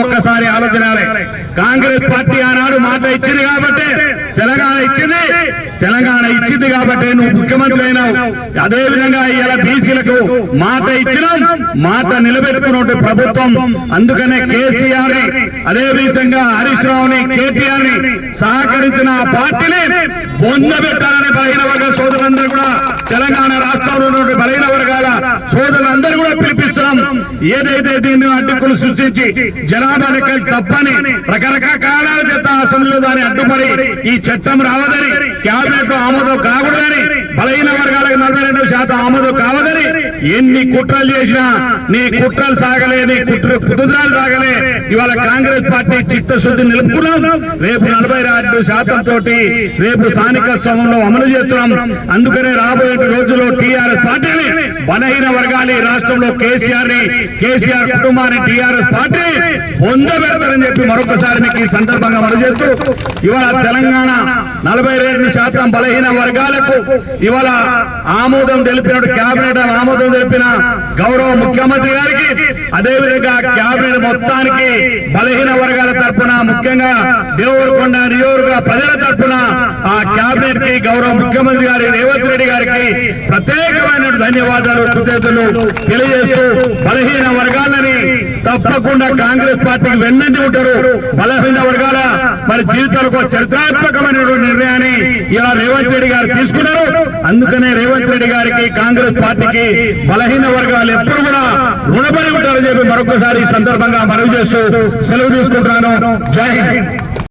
ఒక్కసారి ఆలోచనాలే. కాంగ్రెస్ పార్టీ ఆనాడు మాట ఇచ్చింది కాబట్టి తెలంగాణ ఇచ్చింది. తెలంగాణ ఇచ్చింది కాబట్టి నువ్వు ముఖ్యమంత్రి అయినావు. అదే విధంగా ఇలా బీసీలకు మాట ఇచ్చినాం. మాట నిలబెట్టుకున్న ప్రభుత్వం. అందుకనే కేసీఆర్ని అదే విధంగా హరీష్ రావుని కేటీఆర్ని సహకరించిన ఆ పార్టీని పొందబెట్టాలని బలహీన వర్గ సోదరులందరూ కూడా తెలంగాణ రాష్ట్రంలో ఉన్నటువంటి బలహీన వర్గాల సోదరులందరూ కూడా పిలిపిస్తున్నాం ఏదైతే దీన్ని అడ్డుకులు సృష్టించి జనాభా లెక్కలు తప్పని రకరకాల కారణాల చేత అసెంబ్లీలో దాన్ని అడ్డుపడి ఈ చట్టం రావదని క్యాబినెట్ ఆమోదం కాకూడదని బలహీన వర్గాలకు నలభై రెండు శాతం ఆమోదం కావదని ఎన్ని కుట్రలు చేసినా నీ కుట్రలు సాగలే నీ కుట్ర కుదురాలు సాగలే. ఇవాళ కాంగ్రెస్ పార్టీ చిత్తశుద్ధి నిలుపుకున్నాం. రేపు నలభై రెండు శాతం తోటి రేపు స్థానిక శ్రమంలో అమలు చేస్తున్నాం. అందుకనే రాబోయే రోజుల్లో టీఆర్ బలహీన వర్గాలు ఈ రాష్ట్రంలో కేసీఆర్ని కేసీఆర్ కుటుంబాన్ని టీఆర్ఎస్ పార్టీ పొందబెడతారని చెప్పి మరొకసారి మీకు ఈ సందర్భంగా మనం చేస్తూ ఇవాళ తెలంగాణ నలభై రెండు శాతం బలహీన వర్గాలకు ఇవాళ ఆమోదం తెలిపిన కేబినెట్ ఆమోదం తెలిపిన గౌరవ ముఖ్యమంత్రి గారికి అదేవిధంగా కేబినెట్ మొత్తానికి బలహీన వర్గాల తరపున ముఖ్యంగా దేవరకొండ నియోజక ప్రజల తరపున ఆ కేబినెట్కి గౌరవ ముఖ్యమంత్రి గారి రేవంత్ రెడ్డి గారికి ప్రత్యేకమైన ధన్యవాదాలు కృతజ్ఞతలు తెలియజేస్తూ బలహీన తప్పకుండా కాంగ్రెస్ పార్టీకి వెన్నంటి ఉంటారు. బలహీన వర్గాల మరి జీవితాలకు చరిత్రాత్మకమైనటువంటి నిర్ణయాన్ని ఇలా రేవంత్ రెడ్డి గారు తీసుకున్నారు. అందుకనే రేవంత్ రెడ్డి గారికి కాంగ్రెస్ పార్టీకి బలహీన వర్గాలు ఎప్పుడు కూడా రుణపడి ఉంటారని చెప్పి మరొకసారి ఈ సందర్భంగా మనవి చేస్తూ సెలవు తీసుకుంటున్నాను. జై హింద్.